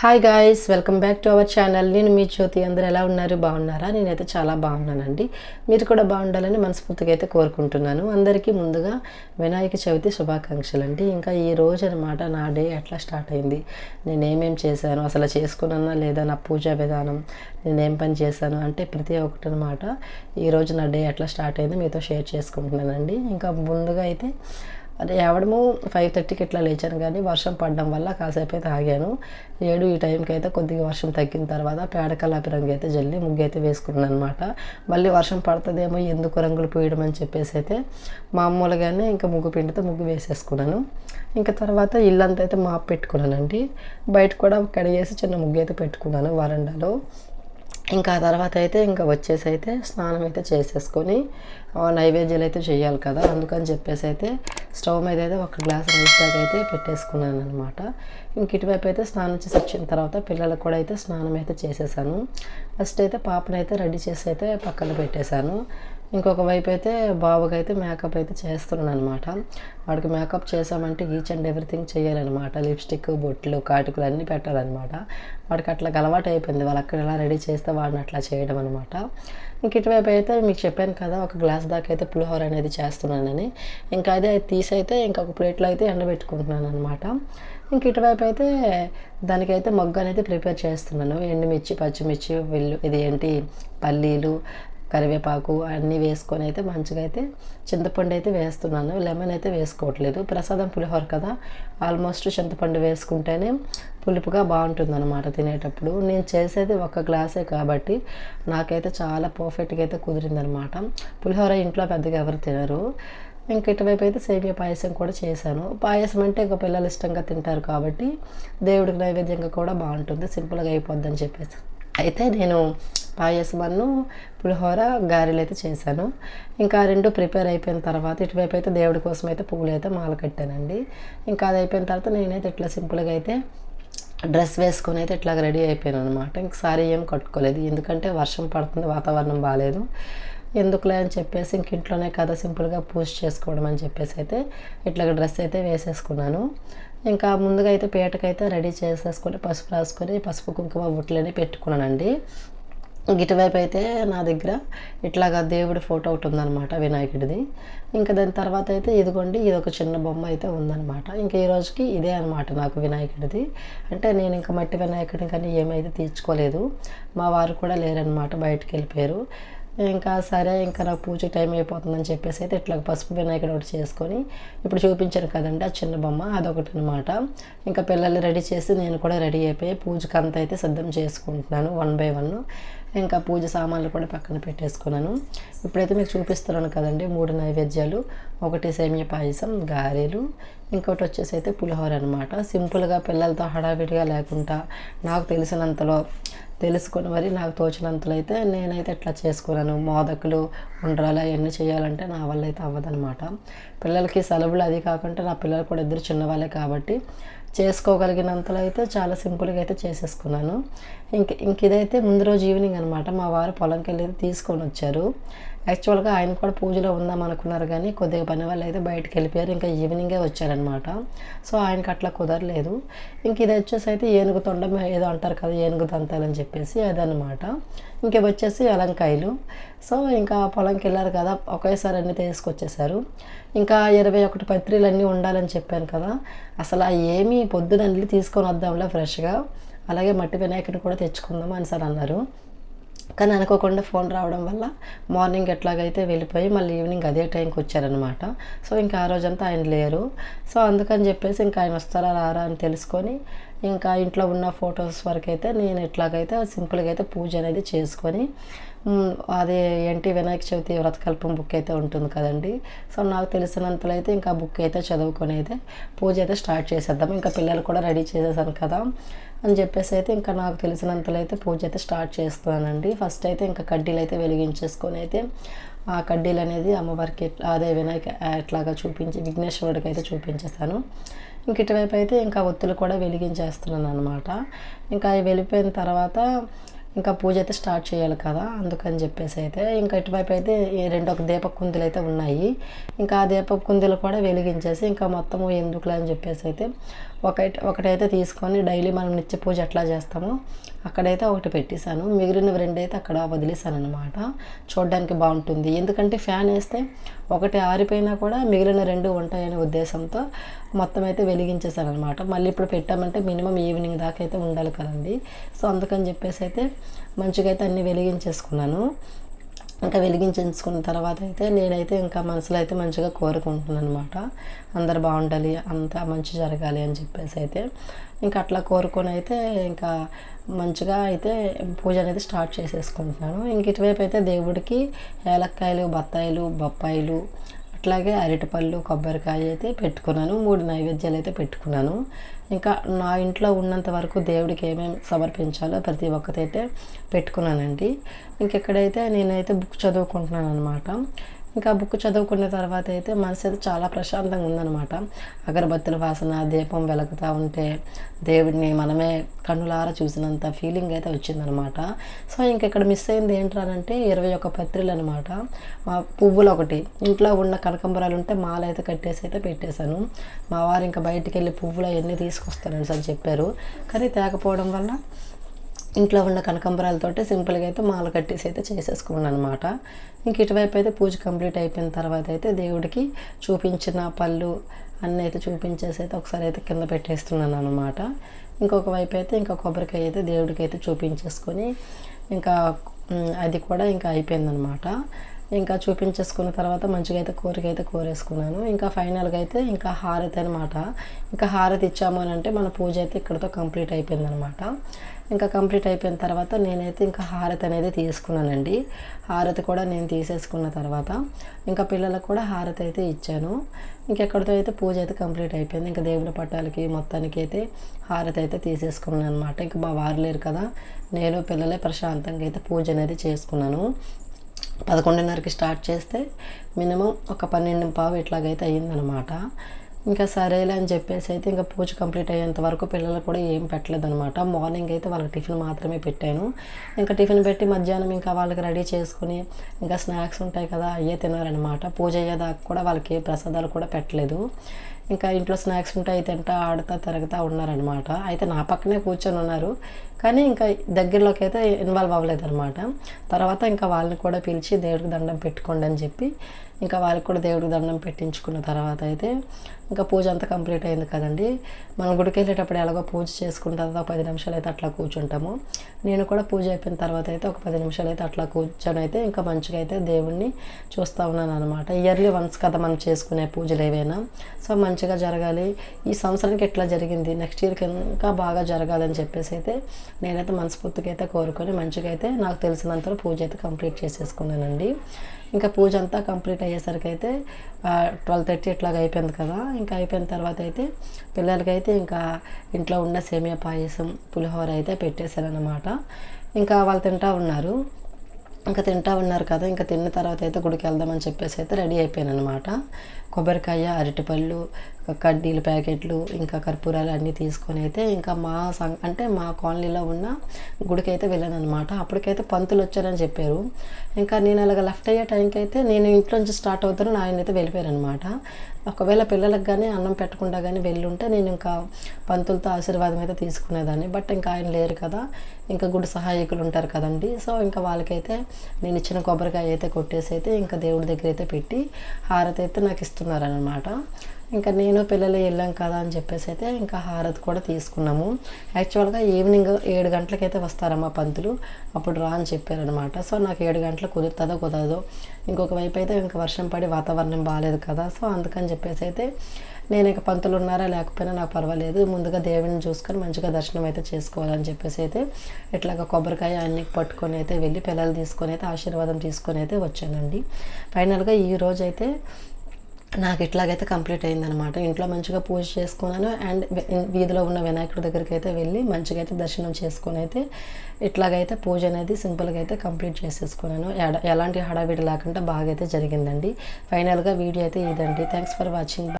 Hi guys welcome back to our channel నేను మీ జ్యోతి. అందరు ఎలా ఉన్నారు? బాగున్నారా? నేనైతే చాలా బాగున్నానండి. మీరు కూడా బాగుండాలని మనస్ఫూర్తిగా అయితే కోరుకుంటున్నాను. అందరికీ ముందుగా వినాయక చవితి శుభాకాంక్షలు అండి. ఇంకా ఈ రోజు అనమాట నా డే ఎట్లా స్టార్ట్ అయింది? నేను ఏమేం చేశాను? అసలు చేసుకున్నానా లేదా? నా పూజా విధానం నేను ఏం పని చేశాను? అంటే ప్రతి ఒక్కటి అనమాట ఈరోజు నా డే ఎట్లా స్టార్ట్ అయింది మీతో షేర్ చేసుకుంటున్నానండి. ఇంకా ముందుగా అయితే అంటే ఎవడము ఫైవ్ థర్టీకి ఇట్లా లేచాను కానీ వర్షం పడడం వల్ల కాసేపు అయితే ఆగాను. ఏడు ఈ టైంకి అయితే కొద్దిగా వర్షం తగ్గిన తర్వాత పేడకలాపి రంగు అయితే జల్లి ముగ్గు అయితే వేసుకున్నాను అనమాట మళ్ళీ వర్షం పడుతుందేమో ఎందుకు రంగులు పూయడం అని చెప్పేసి అయితే మామూలుగానే ఇంకా ముగ్గు పిండితో ముగ్గు వేసేసుకున్నాను. ఇంకా తర్వాత ఇల్లంతా అయితే మాపు పెట్టుకున్నానండి. బయట కూడా కడిగేసి చిన్న ముగ్గు అయితే పెట్టుకున్నాను వరండాలో. ఇంకా ఆ తర్వాత అయితే ఇంకా వచ్చేసి అయితే స్నానం అయితే చేసేసుకొని నైవేద్యాలు అయితే చేయాలి కదా. అందుకని చెప్పేసి అయితే స్టవ్ మీద అయితే ఒక గ్లాస్ రైస్ దాకా అయితే పెట్టేసుకున్నాను అనమాట ఇంక ఇటువైపు అయితే స్నానం చేసి వచ్చిన తర్వాత పిల్లలకు కూడా అయితే స్నానం అయితే చేసేసాను. ఫస్ట్ అయితే పాపనైతే రెడీ చేసి అయితే పక్కన పెట్టేశాను. ఇంకొక వైపు అయితే బాబుకి అయితే మేకప్ అయితే చేస్తున్నాను అనమాట వాడికి మేకప్ చేసామంటే ఈచ్ అండ్ ఎవ్రీథింగ్ చేయాలన్నమాట. లిప్స్టిక్ బొట్లు కాటుకులు అన్నీ పెట్టాలన్నమాట. వాడికి అట్లా అలవాటు అయిపోయింది. వాళ్ళు అక్కడ ఎలా రెడీ చేస్తే వాడిని అట్లా చేయడం అనమాట ఇంక ఇటువైపు అయితే మీకు చెప్పాను కదా ఒక గ్లాస్ దాకా అయితే పులిహోర అనేది చేస్తున్నానని. ఇంకా అదే తీసి అయితే ఇంకొక ప్లేట్లో అయితే ఎండబెట్టుకుంటున్నాను అనమాట ఇంక ఇటువైపు అయితే దానికైతే మొగ్గు అనేది ప్రిపేర్ చేస్తున్నాను. ఎండుమిర్చి పచ్చిమిర్చి వెల్లు ఇది ఏంటి? పల్లీలు కరివేపాకు అన్నీ వేసుకొని అయితే మంచిగా అయితే చింతపండు అయితే వేస్తున్నాను. లెమన్ అయితే వేసుకోవట్లేదు. ప్రసాదం పులిహోర కదా. ఆల్మోస్ట్ చింతపండు వేసుకుంటేనే పులుపుగా బాగుంటుంది అనమాట తినేటప్పుడు. నేను చేసేది ఒక గ్లాసే కాబట్టి నాకైతే చాలా పర్ఫెక్ట్గా అయితే కుదిరిందనమాట పులిహోర ఇంట్లో పెద్దగా ఎవరు తినరు. ఇంక ఇటువైపు అయితే సేమియా పాయసం కూడా చేశాను. పాయసం అంటే ఇంకా పిల్లలు ఇష్టంగా తింటారు కాబట్టి దేవుడికి నైవేద్యంగా కూడా బాగుంటుంది. సింపుల్గా అయిపోద్ది అని చెప్పేసి. అయితే నేను పాయసమన్ను పులిహోర గారెలు అయితే చేశాను. ఇంకా రెండు ప్రిపేర్ అయిపోయిన తర్వాత ఇటువైపు అయితే దేవుడి కోసం అయితే పువ్వులు అయితే మాల కట్టానండి. ఇంకా అది అయిపోయిన తర్వాత నేనైతే ఇట్లా సింపుల్గా అయితే డ్రెస్ వేసుకొని అయితే ఇట్లా రెడీ అయిపోయాను అనమాట ఇంక సారీ ఏం కట్టుకోలేదు. ఎందుకంటే వర్షం పడుతుంది వాతావరణం బాగాలేదు ఎందుకులే అని చెప్పేసి ఇంక ఇంట్లోనే కదా సింపుల్గా పూజ చేసుకోవడం అని చెప్పేసి అయితే ఇట్లా డ్రెస్ అయితే వేసేసుకున్నాను. ఇంకా ముందుగా అయితే పీటకైతే రెడీ చేసేసుకొని పసుపు రాసుకొని పసుపు కుంకుమ బుట్టలని పెట్టుకున్నానండి. ఇటువైపు అయితే నా దగ్గర ఇట్లాగా దేవుడి ఫోటో ఒకటి ఉందన్నమాట వినాయకుడిది. ఇంకా దాని తర్వాత అయితే ఇదిగోండి ఇది ఒక చిన్న బొమ్మ అయితే ఉందన్నమాట. ఇంకా ఈ రోజుకి ఇదే అనమాట నాకు వినాయకుడిది. అంటే నేను ఇంకా మట్టి వినాయకుడిని కానీ ఏమైతే తీర్చుకోలేదు. మా వారు కూడా లేరనమాట బయటకు వెళ్ళిపోయారు. ఇంకా సరే ఇంకా నాకు పూజ టైం అయిపోతుందని చెప్పేసి అయితే ఇట్లా పసుపు వినాయకుడు ఒకటి చేసుకొని ఇప్పుడు చూపించాను కదండి ఆ చిన్న బొమ్మ అదొకటి అనమాట ఇంకా పిల్లలు రెడీ చేసి నేను కూడా రెడీ అయిపోయి పూజకి అంతా అయితే సిద్ధం చేసుకుంటున్నాను వన్ బై వన్. ఇంకా పూజ సామాన్లు కూడా పక్కన పెట్టేసుకున్నాను. ఇప్పుడైతే మీకు చూపిస్తున్నాను కదండి మూడు నైవేద్యాలు. ఒకటి సేమియా పాయసం గారెలు ఇంకోటి వచ్చేసి అయితే పులిహోర అనమాట సింపుల్గా పిల్లలతో హడావిడిగా లేకుండా నాకు తెలిసినంతలో తెలుసుకొని మరి నాకు తోచినంతలో అయితే నేనైతే ఎట్లా చేసుకున్నాను మోదకులు ఉండరాలు అవన్నీ చేయాలంటే నా వల్ల అయితే అవ్వదనమాట పిల్లలకి సెలవులు అది కాకుండా నా పిల్లలు కూడా ఇద్దరు చిన్నవాళ్ళే కాబట్టి చేసుకోగలిగినంతలో అయితే చాలా సింపుల్గా అయితే చేసేసుకున్నాను. ఇంక ఇంక ఇదైతే ముందు రోజు ఈవినింగ్ అనమాట మా వారు పొలంకి వెళ్ళి తీసుకొని వచ్చారు. యాక్చువల్గా ఆయన కూడా పూజలో ఉందాం అనుకున్నారు కానీ కొద్దిగా పని వాళ్ళు అయితే బయటకు వెళ్ళిపోయారు. ఇంకా ఈవినింగే వచ్చారనమాట సో ఆయనకి అట్లా కుదరలేదు. ఇంక ఇది వచ్చేసి అయితే ఏనుగు తొండం ఏదో అంటారు కదా ఏనుగు దంతాలని చెప్పేసి అదనమాట ఇంక వచ్చేసి అలంకాయలు. సో ఇంకా పొలంకి వెళ్ళారు కదా ఒకేసారి అన్నీ తీసుకొచ్చేసారు. ఇంకా ఇరవై ఒకటి పత్రిలు అన్నీ ఉండాలని చెప్పాను కదా అసలు ఏమీ పొద్దున వెళ్ళి తీసుకొని వద్దాంలే ఫ్రెష్గా అలాగే మట్టి వినాయకుడిని కూడా తెచ్చుకుందాం అని సార్ అన్నారు. కానీ అనుకోకుండా ఫోన్ రావడం వల్ల మార్నింగ్ ఎట్లాగైతే వెళ్ళిపోయి మళ్ళీ ఈవినింగ్ అదే టైంకి వచ్చారనమాట సో ఇంకా ఆ రోజంతా ఆయన లేరు. సో అందుకని చెప్పేసి ఇంకా ఆయన వస్తారా రారా అని తెలుసుకొని ఇంకా ఇంట్లో ఉన్న ఫొటోస్ వరకు అయితే నేను ఎట్లాగైతే సింపుల్గా అయితే పూజ అనేది చేసుకొని అది అదే ఏంటి వినాయక చవితి వ్రతకల్పం బుక్ అయితే ఉంటుంది కదండి. సో నాకు తెలిసినంతలో అయితే ఇంకా బుక్ అయితే చదువుకొని అయితే పూజ అయితే స్టార్ట్ చేసేద్దాం. ఇంకా పిల్లలు కూడా రెడీ చేసేసాను కదా. అని చెప్పేసి అయితే ఇంకా నాకు తెలిసినంతలో అయితే పూజ అయితే స్టార్ట్ చేస్తున్నానండి. ఫస్ట్ అయితే ఇంకా కడ్డీలు అయితే వెలిగించేసుకొని అయితే ఆ కడ్డీలు అనేది అమ్మవారికి ఎట్లా- అదే వినాయక ఎట్లాగా చూపించి విఘ్నేశ్వరుడికి అయితే చూపించేస్తాను. ఇంక ఇటువైపు అయితే ఇంకా ఒత్తులు కూడా వెలిగించేస్తున్నాను అనమాట ఇంకా అవి వెళ్ళిపోయిన తర్వాత ఇంకా పూజ అయితే స్టార్ట్ చేయాలి కదా అందుకని చెప్పేసి అయితే ఇంకా ఇటువైపు అయితే ఈ రెండు ఒక దీప కుందులు అయితే ఉన్నాయి. ఇంకా ఆ దీప కుందులు కూడా వెలిగించేసి ఇంకా మొత్తము ఎందుకులే అని చెప్పేసి అయితే ఒకటి ఒకటైతే తీసుకొని డైలీ మనం నిత్య పూజ ఎట్లా చేస్తామో అక్కడైతే ఒకటి పెట్టేశాను. మిగిలిన రెండు అయితే అక్కడ వదిలేశాను అనమాట చూడడానికి బాగుంటుంది. ఎందుకంటే ఫ్యాన్ వేస్తే ఒకటి ఆరిపోయినా కూడా మిగిలిన రెండు ఉంటాయనే ఉద్దేశంతో మొత్తం అయితే వెలిగించేశాను అనమాట మళ్ళీ ఇప్పుడు పెట్టామంటే మినిమం ఈవినింగ్ దాకా అయితే ఉండాలి కదండి. సో అందుకని చెప్పేసి అయితే మంచిగా అయితే అన్నీ వెలిగించేసుకున్నాను. ఇంకా వెలిగించుకున్న తర్వాత అయితే నేనైతే ఇంకా మనసులో అయితే మంచిగా కోరుకుంటున్నాను అనమాట అందరు బాగుండాలి అంతా మంచి జరగాలి అని చెప్పేసి అయితే. ఇంకా అట్లా కోరుకొని అయితే ఇంకా మంచిగా అయితే పూజ అనేది స్టార్ట్ చేసేసుకుంటున్నాను. ఇంక ఇటువైపు అయితే దేవుడికి ఏలక్కాయలు బత్తాయిలు బొప్పాయిలు అట్లాగే అరటిపళ్ళు కొబ్బరికాయ అయితే పెట్టుకున్నాను. మూడు నైవేద్యాలు అయితే పెట్టుకున్నాను. ఇంకా నా ఇంట్లో ఉన్నంత వరకు దేవుడికి ఏమేమి సమర్పించాలో ప్రతి ఒక్కటైతే పెట్టుకున్నానండి. ఇంకెక్కడైతే నేనైతే బుక్ చదువుకుంటున్నాను అనమాట ఇంకా బుక్ చదువుకున్న తర్వాత అయితే మనసు అయితే చాలా ప్రశాంతంగా ఉందన్నమాట. అగరబత్తుల వాసన దీపం వెలుగుతూ ఉంటే దేవుడిని మనమే కన్నులారా చూసినంత ఫీలింగ్ అయితే వచ్చిందనమాట సో ఇంకెక్కడ మిస్ అయింది ఏంటంటే ఇరవై ఒక్క పత్రిలు అనమాట మా పువ్వులు ఒకటి ఇంట్లో ఉన్న కనకంబరాలు ఉంటే మాల అయితే కట్టేసి అయితే పెట్టేశాను. మా వారు ఇంకా బయటికి వెళ్ళి పువ్వులు అవన్నీ తీసుకొస్తానని సార్ చెప్పారు. కానీ తేకపోవడం వల్ల ఇంట్లో ఉన్న కనకంబరాలతోటి సింపుల్గా అయితే మాల కట్టేసి అయితే చేసేసుకున్నాను అనమాట ఇంక ఇటువైపు అయితే పూజ కంప్లీట్ అయిపోయిన తర్వాత అయితే దేవుడికి చూపించిన పళ్ళు అన్నీ అయితే చూపించేసి అయితే ఒకసారి అయితే కింద పెట్టేస్తున్నాను అనమాట ఇంకొక వైపు అయితే ఇంకా కొబ్బరికాయ అయితే దేవుడికి అయితే చూపించేసుకొని ఇంకా అది కూడా ఇంకా అయిపోయిందనమాట ఇంకా చూపించేసుకున్న తర్వాత మంచిగా అయితే కోరిక అయితే కోరేసుకున్నాను. ఇంకా ఫైనల్గా అయితే ఇంకా హారతి అనమాట ఇంకా హారతి ఇచ్చాము అని అంటే మన పూజ అయితే ఇక్కడతో కంప్లీట్ అయిపోయిందనమాట ఇంకా కంప్లీట్ అయిపోయిన తర్వాత నేనైతే ఇంకా హారతి అనేది తీసుకున్నానండి. హారతి కూడా నేను తీసేసుకున్న తర్వాత ఇంకా పిల్లలకు కూడా హారతి అయితే ఇచ్చాను. ఇంకెక్కడితో అయితే పూజ అయితే కంప్లీట్ అయిపోయింది. ఇంకా దేవుడి పట్టాలకి మొత్తానికి అయితే హారతి అయితే తీసేసుకున్నాను అనమాట ఇంకా మా వారు లేరు కదా నేను పిల్లలే ప్రశాంతంగా అయితే పూజ అనేది చేసుకున్నాను. పదకొండున్నరకి స్టార్ట్ చేస్తే మినిమం ఒక పన్నెండు పావు ఇట్లాగైతే అయ్యిందనమాట ఇంకా సరేలే అని చెప్పేసి అయితే ఇంకా పూజ కంప్లీట్ అయ్యేంత వరకు పిల్లలు కూడా ఏం పెట్టలేదు అనమాట మార్నింగ్ అయితే వాళ్ళకి టిఫిన్ మాత్రమే పెట్టాను. ఇంకా టిఫిన్ పెట్టి మధ్యాహ్నం ఇంకా వాళ్ళకి రెడీ చేసుకుని ఇంకా స్నాక్స్ ఉంటాయి కదా అయ్యే తినారనమాట పూజ అయ్యేదాకా కూడా వాళ్ళకి ఏ ప్రసాదాలు కూడా పెట్టలేదు. ఇంకా ఇంట్లో స్నాక్స్ ఉంటాయి తింటా ఆడుతా తిరుగుతూ ఉన్నారనమాట అయితే నా పక్కనే కూర్చొని ఉన్నారు. కానీ ఇంకా దగ్గరలోకి అయితే ఇన్వాల్వ్ అవ్వలేదు అనమాట తర్వాత ఇంకా వాళ్ళని కూడా పిలిచి దేవుడికి దండం పెట్టుకోండి అని చెప్పి ఇంకా వాళ్ళకి కూడా దేవుడికి దండం పెట్టించుకున్న తర్వాత అయితే ఇంకా పూజ అంతా కంప్లీట్ అయింది కదండి. మనం గుడికి వెళ్ళేటప్పుడు ఎలాగో పూజ చేసుకున్న తర్వాత ఒక పది నిమిషాలు అయితే అట్లా కూర్చుంటాము. నేను కూడా పూజ అయిపోయిన తర్వాత అయితే ఒక పది నిమిషాలు అయితే అట్లా కూర్చొని అయితే ఇంకా మంచిగా అయితే దేవుణ్ణి చూస్తూ ఉన్నాను అనమాట ఇయర్లీ వన్స్ కదా మనం చేసుకునే పూజలు ఏవైనా. సో మంచిగా జరగాలి. ఈ సంవత్సరానికి ఎట్లా జరిగింది? నెక్స్ట్ ఇయర్కి ఇంకా బాగా జరగాలని చెప్పేసి అయితే నేనైతే మనస్ఫూర్తిగా అయితే కోరుకొని మంచిగా అయితే నాకు తెలిసినంత పూజ అయితే కంప్లీట్ చేసేసుకున్నానండి. ఇంకా పూజ అంతా కంప్లీట్ అయ్యేసరికి అయితే ట్వెల్వ్ థర్టీ ఇట్లాగ అయిపోయింది కదా. ఇంకా అయిపోయిన తర్వాత అయితే పిల్లలకైతే ఇంకా ఇంట్లో ఉన్న సేమియా పాయసం పులిహోర అయితే పెట్టేశారనమాట ఇంకా వాళ్ళు తింటా ఉన్నారు. ఇంకా తింటా ఉన్నారు కదా. ఇంకా తిన్న తర్వాత అయితే గుడికి వెళ్దామని చెప్పేసి అయితే రెడీ అయిపోయాను అనమాట కొబ్బరికాయ అరటిపళ్ళు కడ్డీలు ప్యాకెట్లు ఇంకా కర్పూరాలు అన్నీ తీసుకొని అయితే ఇంకా మా సం అంటే మా కాలనీలో ఉన్న గుడికి అయితే వెళ్ళాను అనమాట అప్పటికైతే పంతులు వచ్చారని చెప్పారు. ఇంకా నేను అలాగ లెఫ్ట్ అయ్యే టైంకి అయితే నేను ఇంట్లో నుంచి స్టార్ట్ అవుతాను ఆయన అయితే వెళ్ళిపోయారు అనమాట ఒకవేళ పిల్లలకు కానీ అన్నం పెట్టకుండా కానీ వెళ్ళుంటే నేను ఇంకా పంతులతో ఆశీర్వాదం అయితే తీసుకునేదాన్ని. బట్ ఇంకా ఆయన లేరు కదా ఇంకా గుడి సహాయకులు ఉంటారు కదండి. సో ఇంకా వాళ్ళకైతే నేను ఇచ్చిన కొబ్బరికాయ అయితే కొట్టేసి అయితే ఇంకా దేవుడి దగ్గర అయితే పెట్టి హారతి అయితే నాకు ఇస్తున్నారనమాట ఇంకా నేను పిల్లలు వెళ్ళాం కదా అని చెప్పేసి అయితే ఇంకా హారతి కూడా తీసుకున్నాము. యాక్చువల్గా ఈవినింగ్ ఏడు గంటలకైతే వస్తారమ్మా పంతులు. అప్పుడు రా అని చెప్పారనమాట సో నాకు ఏడు గంటలు కుదురుతుందో కుదరదో. ఇంకొక వైపు అయితే ఇంకా వర్షం పడి వాతావరణం బాగాలేదు కదా. సో అందుకని చెప్పేసి అయితే నేను ఇక పంతులు ఉన్నారా లేకపోయినా నాకు పర్వాలేదు. ముందుగా దేవుడిని చూసుకొని మంచిగా దర్శనం అయితే చేసుకోవాలని చెప్పేసి అయితే ఇట్లాగ కొబ్బరికాయ అన్ని పట్టుకొని అయితే వెళ్ళి పిల్లలు తీసుకొని అయితే ఆశీర్వాదం తీసుకొని అయితే వచ్చానండి. ఫైనల్గా ఈ రోజు అయితే నాకు ఇట్లాగైతే కంప్లీట్ అయిందనమాట. ఇంట్లో మంచిగా పూజ చేసుకున్నాను. అండ్ వీధిలో ఉన్న వినాయకుడి దగ్గరికి అయితే వెళ్ళి మంచిగా అయితే దర్శనం చేసుకుని అయితే ఇట్లాగైతే పూజ అనేది సింపుల్గా అయితే కంప్లీట్ చేసేసుకున్నాను. ఎడ- ఎలాంటి హడావిడి లేకుండా బాగా అయితే జరిగిందండి. ఫైనల్గా వీడియో అయితే ఇదండి. Thanks for watching.